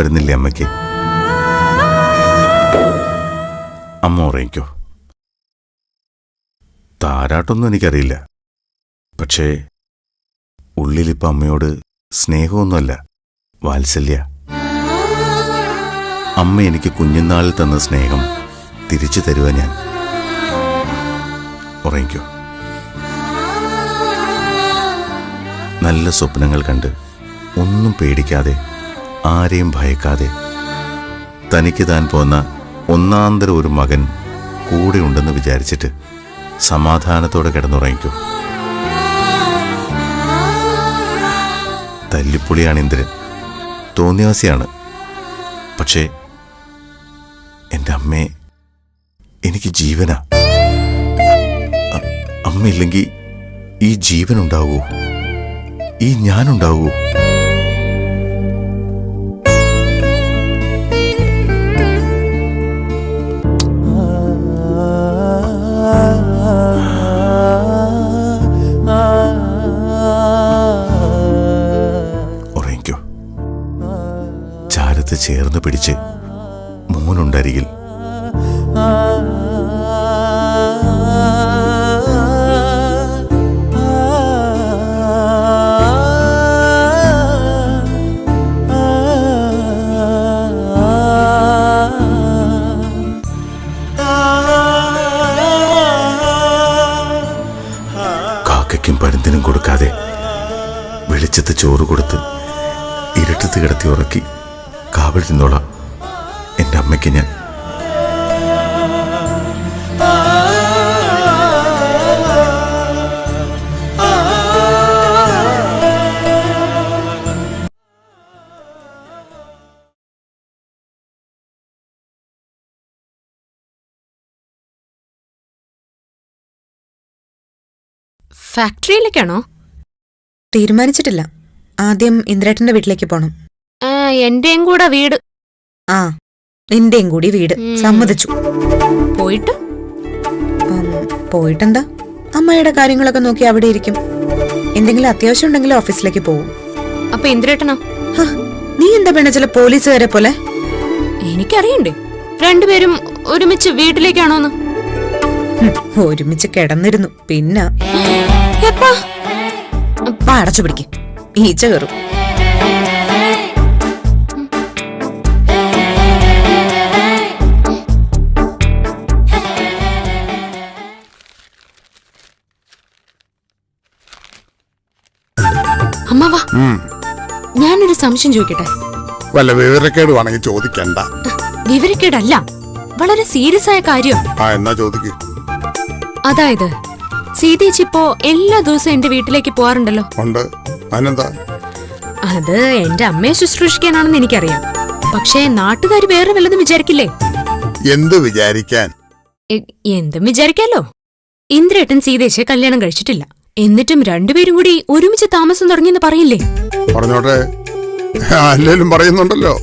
വരുന്നില്ലേ അമ്മയ്ക്ക്? അമ്മ ഉറങ്ങിക്കോ. താരാട്ടൊന്നും എനിക്കറിയില്ല. പക്ഷേ ഉള്ളിലിപ്പം അമ്മയോട് സ്നേഹമൊന്നുമല്ല വാത്സല്യ. അമ്മ എനിക്ക് കുഞ്ഞുനാളിൽ തന്ന സ്നേഹം തിരിച്ചു തരുക ഞാൻ. ഉറങ്ങിക്കോ. നല്ല സ്വപ്നങ്ങൾ കണ്ട് ഒന്നും പേടിക്കാതെ ആരെയും ഭയക്കാതെ തനിക്ക് താൻ പോന്ന ഒന്നാന്തര ഒരു മകൻ കൂടെ കൂടെയുണ്ടെന്ന് വിചാരിച്ചിട്ട് സമാധാനത്തോടെ കിടന്നുറങ്ങിക്കോ. തല്ലിപ്പൊളിയാണ് ഇന്ദ്രൻ. തോന്നിയാസിയാണ് പക്ഷേ എന്റെ അമ്മയെ എനിക്ക് ജീവനാ. അമ്മയില്ലെങ്കിൽ ഈ ജീവൻ ഉണ്ടാവൂ ഈ ഞാനുണ്ടാവൂ ചോറ് കൊടുത്ത് ഇരുട്ടത്ത് കിടത്തി ഉറക്കി കാവൽ നിന്നോളാം. എന്റെ അമ്മയ്ക്ക് ഞാൻ. ഫാക്ടറിയിലേക്കാണോ തീരുമാനിച്ചിട്ടില്ല. ആദ്യം ഇന്ദ്രേട്ടന്റെ വീട്ടിലേക്ക് പോണം. ആ, എന്റെയും കൂടെ വീട്. ആ നിന്റെയും കൂടി വീട്. സമ്മതിച്ചു. പോയിട്ട്? ഉം, പോയിട്ടെന്താ? അമ്മയുടെ കാര്യങ്ങളൊക്കെ നോക്കി അവിടെ ഇരിക്കും. എന്തെങ്കിലും അത്യാവശ്യം ഉണ്ടെങ്കിൽ ഓഫീസിലേക്ക് പോകും അപ്പൊ ഇന്ദ്രേട്ടനോ? ഹ, നീ എന്താ പെണ്ണ ചില പോലീസുകാരെ പോലെ? എനിക്കറിയണ്ടേ. രണ്ടുപേരും ഒരുമിച്ച് വീട്ടിലേക്കാണോന്ന്? ഹും, ഒരുമിച്ച് കിടന്നിരുന്നു. പിന്നെ എപ്പാ? അടച്ചു പിടിക്കും. ഈച്ച കയറും. അമ്മാവാ ഞാനൊരു സംശയം ചോദിക്കട്ടെ? വല്ല വിവരക്കേടുവാണെങ്കിൽ ചോദിക്കണ്ട. വിവരക്കേടല്ല വളരെ സീരിയസ് ആയ കാര്യം. ആ എന്നാ ചോദിക്ക്. അതായത് സീതേച്ചി ഇപ്പോ എല്ലാ ദിവസവും എന്റെ വീട്ടിലേക്ക് പോവാറുണ്ടല്ലോ. ഉണ്ട്. അതിനെന്താ അത് എന്റെ അമ്മയെ ശുശ്രൂഷിക്കാനാണെന്ന് എനിക്കറിയാം. പക്ഷേ നാട്ടുകാർ വേറെ വല്ലതും വിചാരിക്കില്ലേ? എന്ത് വിചാരിക്കാൻ? എന്തും വിചാരിക്കാലോ. ഇന്ദ്രേട്ടൻ സീതേശെ കല്യാണം കഴിച്ചിട്ടില്ല. എന്നിട്ടും രണ്ടുപേരും കൂടി ഒരുമിച്ച് താമസം തുടങ്ങിയെന്ന് പറയില്ലേ? പറഞ്ഞോട്ടെ. അല്ലേലും പറയുന്നുണ്ടല്ലോ.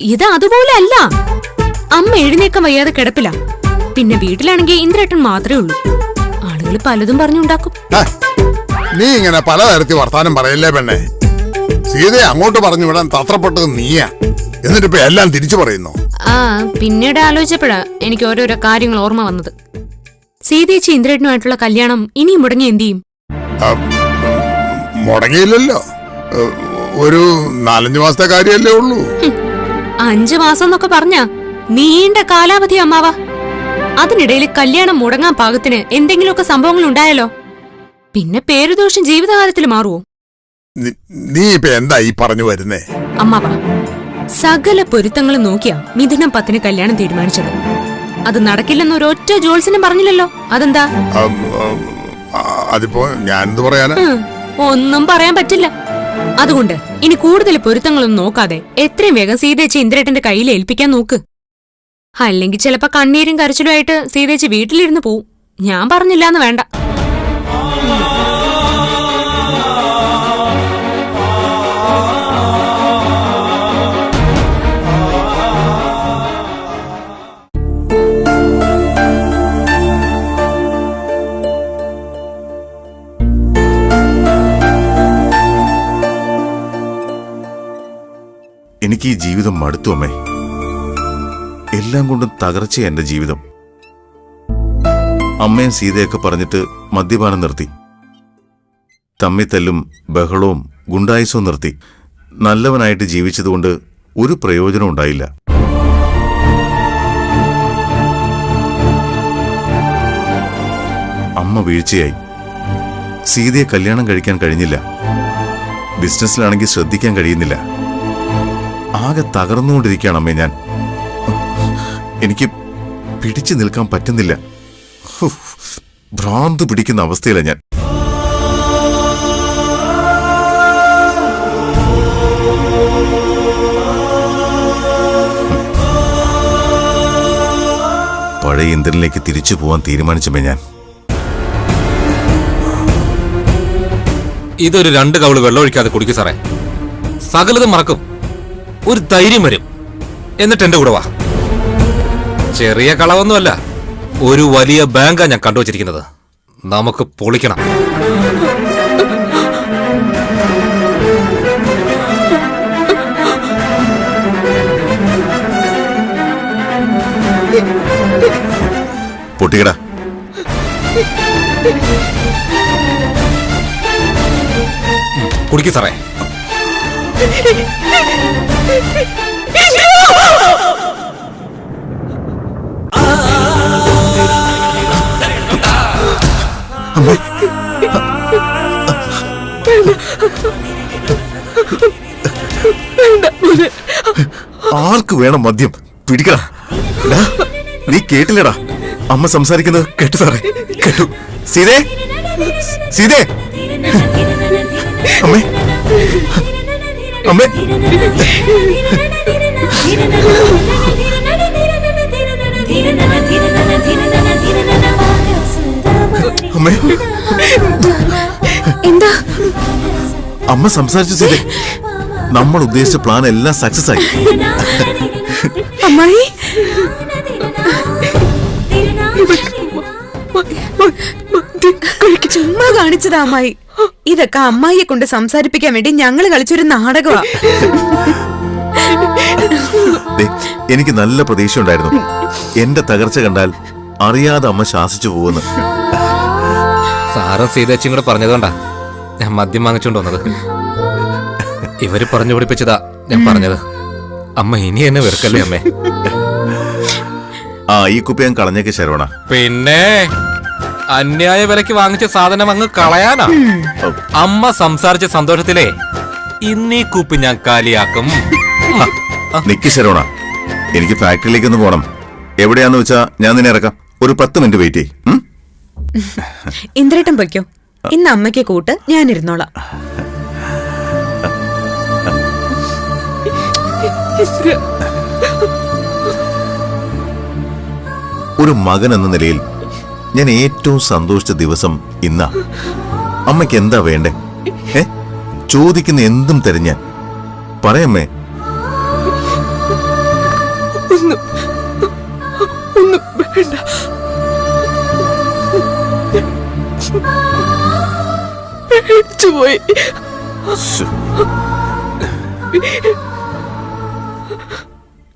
ഇത് അതുപോലെ അല്ല. അമ്മ എഴുന്നേക്കാൻ വയ്യാതെ കിടപ്പില്ല പിന്നെ വീട്ടിലാണെങ്കിൽ ഇന്ദ്രേട്ടൻ മാത്രമേ ഉള്ളൂ. ആളുകൾ പലതും പറഞ്ഞുണ്ടാക്കും. നീ ഇങ്ങനെ പലതരത്തിൽ വർത്താനം പറയല്ലേ പെണ്ണേ? സീതയെ അങ്ങോട്ട് പറഞ്ഞു വിടാൻ തത്രപ്പെട്ടത് നീയാ. എന്നിട്ട് ഇപ്പൊ എല്ലാം തിരിച്ചു പറയുന്നു? ആ പിന്നീട് ആലോചിച്ചപ്പോഴാ എനിക്ക് ഓരോരോ കാര്യങ്ങൾ ഓർമ്മ വന്നത്. സീതേച്ചി ഇന്ദ്രേട്ടനുമായിട്ടുള്ള കല്യാണം ഇനിയും മുടങ്ങി എന്ത് ചെയ്യും? മുടങ്ങിയില്ലല്ലോ. ഒരു നാലഞ്ചു മാസത്തെ കാര്യല്ലേ ഉള്ളൂ. അഞ്ചു മാസം എന്നൊക്കെ പറഞ്ഞ നീണ്ട കാലാവധി അമ്മാവ. അതിനിടയിൽ കല്യാണം മുടങ്ങാൻ പാകത്തിന് എന്തെങ്കിലുമൊക്കെ സംഭവങ്ങൾ ഉണ്ടായാലോ? പിന്നെ പേരുദോഷം ജീവിതകാലത്തിൽ മാറുവോ? നീ ഇപ്പൊ എന്താ ഈ പറഞ്ഞു വരുന്നേ? അമ്മാവ സകല പൊരുത്തങ്ങളും നോക്കിയാ മിഥുനം പത്തിന് കല്യാണം തീരുമാനിച്ചത്. അത് നടക്കില്ലെന്ന് ഒരൊറ്റ ജോൾസിനും പറഞ്ഞില്ലല്ലോ. അതെന്താ? അതിപ്പോ പറയാനാ? ഒന്നും പറയാൻ പറ്റില്ല. അതുകൊണ്ട് ഇനി കൂടുതൽ പൊരുത്തങ്ങളൊന്നും നോക്കാതെ എത്രയും വേഗം സീതേച്ചി ഇന്ദ്രേട്ടന്റെ കയ്യിൽ ഏൽപ്പിക്കാൻ നോക്ക്. അല്ലെങ്കിൽ ചിലപ്പോ കണ്ണീരും കരച്ചിലുമായിട്ട് സീതേച്ചി വീട്ടിലിരുന്ന് പോവും. ഞാൻ പറഞ്ഞില്ലാന്ന് വേണ്ട. എനിക്ക് ഈ ജീവിതം മടുത്തു അമ്മേ. എല്ലാം കൊണ്ടും തകർച്ച എന്റെ ജീവിതം. അമ്മയും സീതയൊക്കെ പറഞ്ഞിട്ട് മദ്യപാനം നിർത്തി. തമ്മിത്തല്ലും ബഹളവും ഗുണ്ടായുസവും നിർത്തി. നല്ലവനായിട്ട് ജീവിച്ചതുകൊണ്ട് ഒരു പ്രയോജനം ഉണ്ടായില്ല. അമ്മ വീഴ്ചയായി. സീതയെ കല്യാണം കഴിക്കാൻ കഴിഞ്ഞില്ല. ബിസിനസ്സിലാണെങ്കിൽ ശ്രദ്ധിക്കാൻ കഴിയുന്നില്ല. ആകെ തകർന്നുകൊണ്ടിരിക്കുകയാണ് അമ്മേ ഞാൻ. എനിക്ക് പിടിച്ചു നിൽക്കാൻ പറ്റുന്നില്ല. ഭ്രാന്ത് പിടിക്കുന്ന അവസ്ഥയിലാണ് ഞാൻ. പഴയ ഇന്ദ്രനിലേക്ക് തിരിച്ചു പോവാൻ തീരുമാനിച്ചമ്മേ ഞാൻ. ഇതൊരു രണ്ട് കവൾ വെള്ളം ഒഴിക്കാതെ കുടിക്കും സാറേ. സകലതും മറക്കും. ഒരു ധൈര്യം വരും. എന്നിട്ട് എന്റെ കൂടെ വാ. ചെറിയ കളവൊന്നുമല്ല ഒരു വലിയ ബാങ്കാ ഞാൻ കണ്ടുവച്ചിരിക്കുന്നത്. നമുക്ക് പൊളിക്കണം. പൊട്ടിക്കടാ. കുടിക്കും സാറേ. ആർക്ക് വേണം മദ്യം? പിടിക്കടാ. നീ കേട്ടില്ലടാ. അമ്മ സംസാരിക്കുന്നത് കേട്ടു സാറേ. കേട്ടു. സീതേ? സീതേ? അമ്മേ. അമ്മേ. അമ്മേ. എന്താ? അമ്മ സംസാരിച്ചു സീതേ നമ്മൾ ഉദ്ദേശിച്ച പ്ലാൻ എല്ലാം സക്സസ് ആയി. അമ്മായി. ചുമ്മാ കാണിച്ചതാ അമ്മായി. ഇതൊക്കെ അമ്മായിയെ കൊണ്ട് സംസാരിപ്പിക്കാൻ വേണ്ടി ഞങ്ങൾ കളിച്ചൊരു നാടകമാ ദേ, എനിക്ക് നല്ല പ്രതീക്ഷ ഉണ്ടായിരുന്നു എന്റെ തകർച്ച കണ്ടാൽ അറിയാതെ അമ്മ ശാസിച്ചു പോകുന്നു സാറും സീതേച്ചിയും കൂടെ പറഞ്ഞതുകൊണ്ടാ ഞാൻ മദ്യം വാങ്ങിച്ചോണ്ട് വന്നത്. ഇവർ പറഞ്ഞു പഠിപ്പിച്ചതാ ഞാൻ പറഞ്ഞത്. അമ്മ ഇനി എന്നെ വെറുക്കല്ലേ അമ്മേ? ആ ഈ കുപ്പി ഞാൻ കളഞ്ഞേക്ക് ശരവണ. പിന്നെ? അന്യായ വിലക്ക് വാങ്ങിച്ച സാധനം അങ്ങ് കളയാനാ. അമ്മ സംസാരിച്ച സന്തോഷത്തിലേ ഇന്നീ കൂപ്പ് ഞാൻ കാലിയാക്കും. നിക്ക് ശരവണ എനിക്ക് ഫാക്ടറിയിലേക്ക് ഒന്ന് പോണം. എവിടെയാന്ന് വെച്ചാ ഞാൻ നിന്നെ ഇറക്കാം. ഒരു പത്ത് മിനിറ്റ് വെയിറ്റ് ചെയ്യും? ഇന്ദ്രേട്ടൻ പൊയ്ക്കോ. ഇന്ന് അമ്മയ്ക്ക് കൂട്ട് ഞാനിരുന്നോളാം. ഒരു മകൻ എന്ന നിലയിൽ ഞാൻ ഏറ്റവും സന്തോഷിച്ച ദിവസം ഇന്നാ. അമ്മയ്ക്ക് എന്താ വേണ്ടേ? ഏ ചോദിക്കുന്ന എന്തും തരും ഞാൻ. പറയമ്മേ.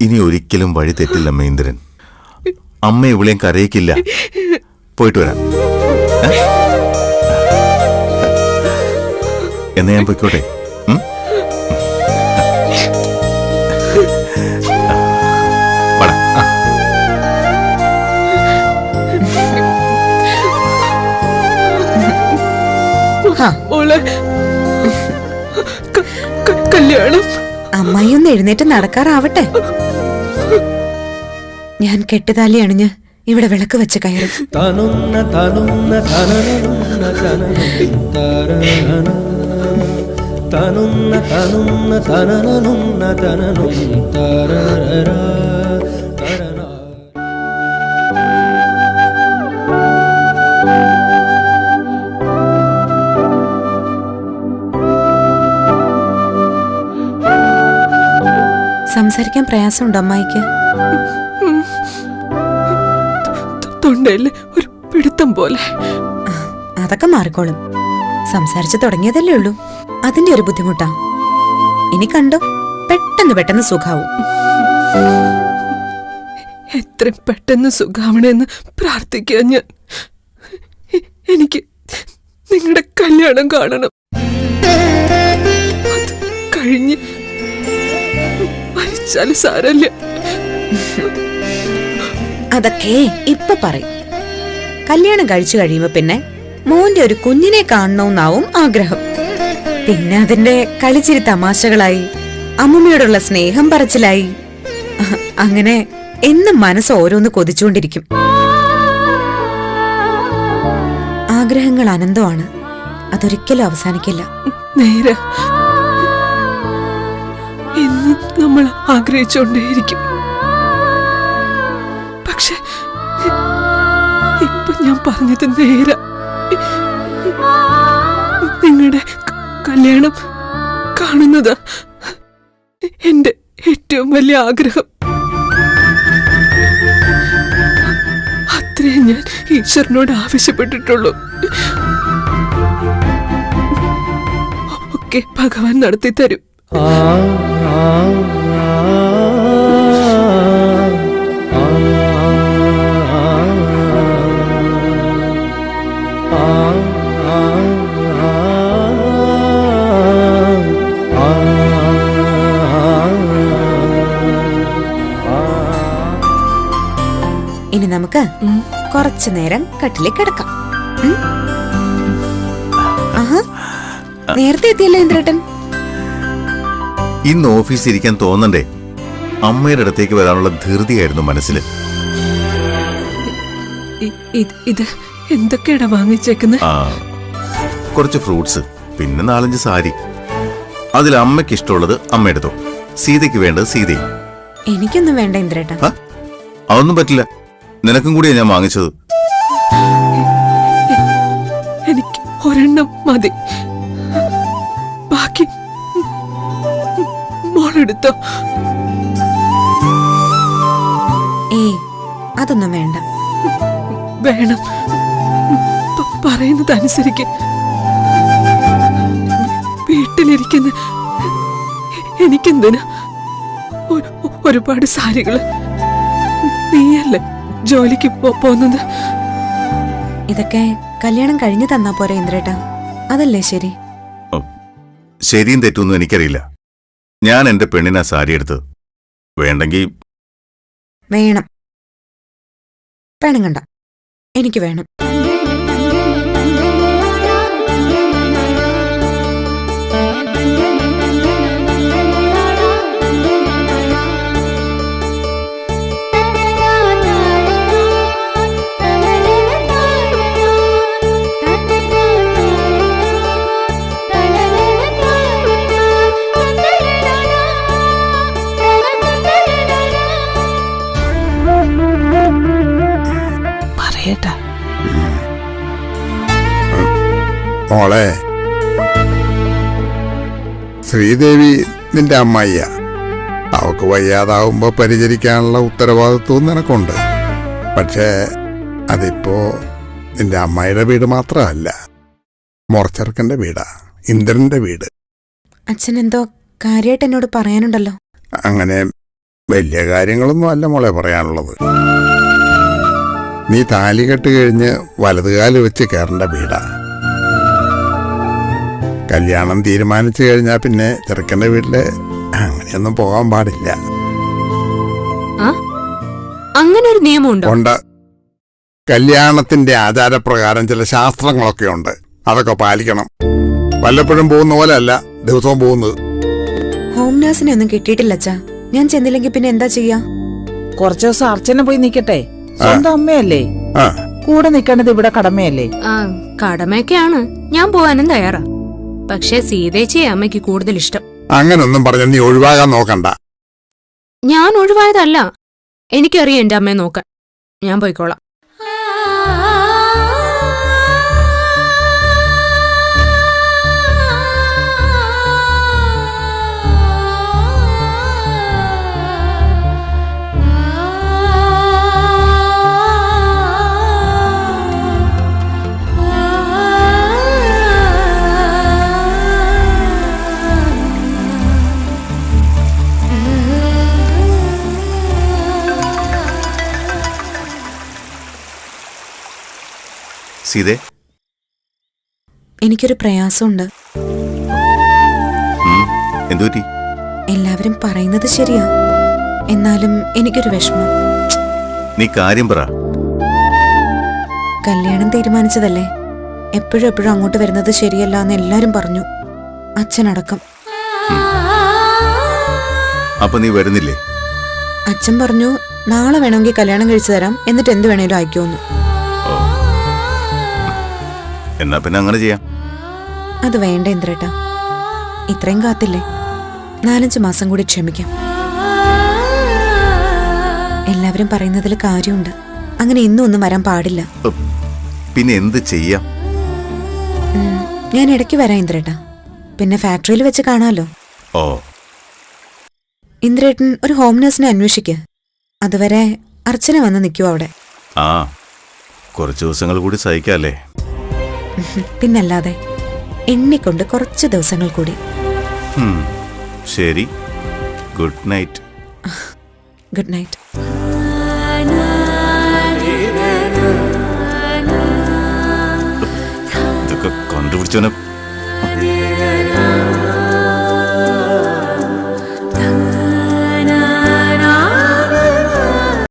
ഇനി ഒരിക്കലും വഴി തെറ്റില്ല മഹേന്ദ്രൻ. അമ്മ ഇവിളെയും കരയിക്കില്ല. പോയിട്ട് വരാം. എന്നെ ഞാൻ പൊയ്ക്കോട്ടെ. കല്യാണം. അമ്മായി ഒന്ന് എഴുന്നേറ്റ് നടക്കാറാവട്ടെ. ഞാൻ കെട്ടുതാലി അണിഞ്ഞ് ഇവിടെ വിളക്ക് വെച്ച് കയറും. തനുന്ന തനുന്ന തനനുന്ന തനനുന്ന തനുന്ന തനുന്ന തനനുന്ന തനനും തരര തരന സംസാരിക്കാൻ പ്രയാസമുണ്ടോ അമ്മായിക്ക്? തൊണ്ടയിൽ ഒരു പിടുത്തം പോലെ. അതൊക്കെ മാറിക്കോളും. സംസാരിച്ചു തുടങ്ങിയതല്ലേ ഉള്ളൂ. അതിന്റെ ഒരു ബുദ്ധിമുട്ടാ. ഇനി കണ്ടോ പെട്ടെന്ന് പെട്ടെന്ന് സുഖാവും. എത്ര പെട്ടെന്ന് സുഖാവണമെന്ന് പ്രാർത്ഥിക്കുക ഞാൻ. എനിക്ക് നിങ്ങളുടെ കല്യാണം കാണണം. അത് കഴിഞ്ഞ് മരിച്ചാൽ സാരല്ല അതൊക്കെ ഇപ്പൊ പറയും. കല്യാണം കഴിച്ചു കഴിയുമ്പോ പിന്നെ മോന്റെ ഒരു കുഞ്ഞിനെ കാണണമെന്നാവും ആഗ്രഹം. പിന്നെ അതിന്റെ കളിച്ചിരി തമാശകളായി അമ്മമ്മയോടുള്ള സ്നേഹം പറച്ചിലായി. അങ്ങനെ എന്നും മനസ്സ് ഓരോന്ന് കൊതിച്ചുകൊണ്ടിരിക്കും. ആഗ്രഹങ്ങൾ അനന്തമാണ്. അതൊരിക്കലും അവസാനിക്കില്ല. നേരെ. നമ്മൾ ആഗ്രഹിച്ചുകൊണ്ടേയിരിക്കും. ഞാൻ പറഞ്ഞത് നേര. നിങ്ങളുടെ കല്യാണം കാണുന്നത് എന്റെ ഏറ്റവും വലിയ ആഗ്രഹം. അത്രേ ഞാൻ ഈശ്വരനോട് ആവശ്യപ്പെട്ടിട്ടുള്ളൂ. ഒക്കെ ഭഗവാൻ നടത്തി തരും നമുക്ക് കുറച്ചു നേരം കട്ടിലേക്ക് കിടക്കാം നേരത്തെ എത്തിയല്ലോ ഇന്ദ്രേട്ടൻ? ഇന്ന് ഓഫീസിൽ ഇരിക്കാൻ തോന്നണ്ടേ? അമ്മയുടെ അടുത്തേക്ക് വരാനുള്ള ധൃതിയായിരുന്നു മനസ്സിൽ ഇത് എന്തൊക്കെയാണ് വാങ്ങിച്ചേക്കുന്നത്? ആ കുറച്ച് ഫ്രൂട്ട്സ് പിന്നെ നാലഞ്ച് സാരി. അതിൽ അമ്മയ്ക്ക് ഇഷ്ടമുള്ളത് അമ്മ എടുത്തോ. സീതയ്ക്ക് വേണ്ടത് സീതയും. എനിക്കൊന്നും വേണ്ട ഇന്ദ്രേട്ട അതൊന്നും പറ്റില്ല. നിനക്കും കൂടിയാ ഞാൻ വാങ്ങിച്ചത്. എനിക്ക് ഒരെണ്ണം മതി. ബാക്കി മോളെടുത്തോ ഏ അതൊന്നും വേണ്ട. വേണം. പറയുന്നത് അനുസരിക്ക് വീട്ടിലിരിക്കുന്ന എനിക്കെന്തിനാ? ഒരുപാട് സാരികൾ. നീയല്ലേ ജോലിക്ക് പോകുന്നത്. ഇതൊക്കെ കല്യാണം കഴിഞ്ഞു തന്നാ പോരെ ഇന്ദ്രേട്ട. അതല്ലേ ശരി? ശരിയും തെറ്റൊന്നും എനിക്കറിയില്ല. ഞാൻ എന്റെ പെണ്ണിനാ സാരി എടുത്ത് വേണ്ടെങ്കിൽ വേണം. വേണം എനിക്ക് വേണം. പറയട്ടാ മോളെ. ശ്രീദേവി നിന്റെ അമ്മായിയ. അവക്ക് വയ്യാതാവുമ്പോ പരിചരിക്കാനുള്ള ഉത്തരവാദിത്വവും നിനക്കുണ്ട്. പക്ഷേ അതിപ്പോ നിന്റെ അമ്മായിയുടെ വീട് മാത്രമല്ല. മുറച്ചെറുക്കന്റെ വീടാ. ഇന്ദ്രന്റെ വീട്. അച്ഛൻ എന്തോ കാര്യമായിട്ട് എന്നോട് പറയാനുണ്ടല്ലോ. അങ്ങനെ വലിയ കാര്യങ്ങളൊന്നും അല്ല മോളെ പറയാനുള്ളത്. നീ താലികെട്ട് കഴിഞ്ഞ് വലതുകാൽ വെച്ച് കയറേണ്ട വീടാ കല്യാണം തീരുമാനിച്ചു കഴിഞ്ഞാൽ പിന്നെ ചെറുക്കന്റെ വീട്ടിൽ അങ്ങനെയൊന്നും പോകാൻ പാടില്ല. ആ? അങ്ങനെ ഒരു നിയമമുണ്ടോ? ഉണ്ട്. കല്യാണത്തിന്റെ ആചാരപ്രകാരം ചില ശാസ്ത്രങ്ങളൊക്കെ ഉണ്ട്. അതൊക്കെ പാലിക്കണം. വല്ലപ്പോഴും പോകുന്ന പോലെ അല്ല ദിവസവും പോകുന്നത്. ഹോം നേഴ്സിനെ ഒന്നും കിട്ടിയിട്ടില്ല അച്ഛാ. ഞാൻ ചെന്നില്ലെങ്കിൽ പിന്നെ എന്താ ചെയ്യാ? കുറച്ചു ദിവസം അർച്ചന പോയി നിക്കട്ടെ സ്വന്തം അമ്മയല്ലേ? ആ. കൂടെ നിൽക്കേണ്ടത് ഇവിടെ കടമയല്ലേ? ആ കടമയൊക്കെയാണ്. ഞാൻ പോവാനും തയ്യാറാ. പക്ഷെ സീതേച്ചിയെ അമ്മയ്ക്ക് കൂടുതൽ ഇഷ്ടം. അങ്ങനൊന്നും പറഞ്ഞ നീ ഒഴിവാകാൻ നോക്കണ്ട. ഞാൻ ഒഴിവായതല്ല. എനിക്കറിയാം എന്റെ അമ്മയെ നോക്കാൻ. ഞാൻ പോയിക്കോളാം. സീതേ? എനിക്കൊരു പ്രയാസമുണ്ട്. എന്തുപറ്റി എന്തു പറ്റി? എല്ലാവരും പറയുന്നത് ശരിയാ. എന്നാലും എനിക്കൊരു വിഷമം. നീ കാര്യം പറ. കല്യാണം തീരുമാനിച്ചതല്ലേ? എപ്പോഴും എപ്പോഴും അങ്ങോട്ട് വരുന്നത് ശരിയല്ല എന്ന് എല്ലാരും പറഞ്ഞു. അച്ഛനടക്കം. അപ്പൊ നീ വരുന്നില്ലേ? അച്ഛൻ പറഞ്ഞു നാളെ വേണമെങ്കിൽ കല്യാണം കഴിച്ചു തരാം. എന്നിട്ട് എന്ത് വേണേലും അയക്കുമെന്ന്. എന്നാ പിന്നെ അങ്ങനെ ചെയ്യാം. അത് വേണ്ട ഇന്ദ്രേട്ടാ. ഇത്രയും കാത്തില്ലേ? നാലഞ്ച് മാസം കൂടി ക്ഷമിക്കാം. എല്ലാവരും പറയുന്നതിൽ കാര്യമുണ്ട്. അങ്ങനെ ഇന്നും ഒന്നും വരാൻ പാടില്ല. പിന്നെ എന്ത് ചെയ്യാം? ഞാൻ ഇടയ്ക്ക് വരാം ഇന്ദ്രേട്ടാ. പിന്നെ ഫാക്ടറിയിൽ വെച്ച് കാണാമല്ലോ ഓ. ഇന്ദ്രേട്ടൻ ഒരു ഹോം നഴ്സിനെ അന്വേഷിക്ക്. അതുവരെ അർച്ചന വന്ന് നിൽക്കുവോ അവിടെ? ആ. കുറച്ച് ദിവസങ്ങൾ കൂടി സഹിക്കാല്ലേ? പിന്നല്ലാതെ എണ്ണിക്കൊണ്ട് കുറച്ച് ദിവസങ്ങൾ കൂടി. ശരി. Good night. Good night. ഇതൊക്കെ കണ്ടുപിടിച്ചവനെ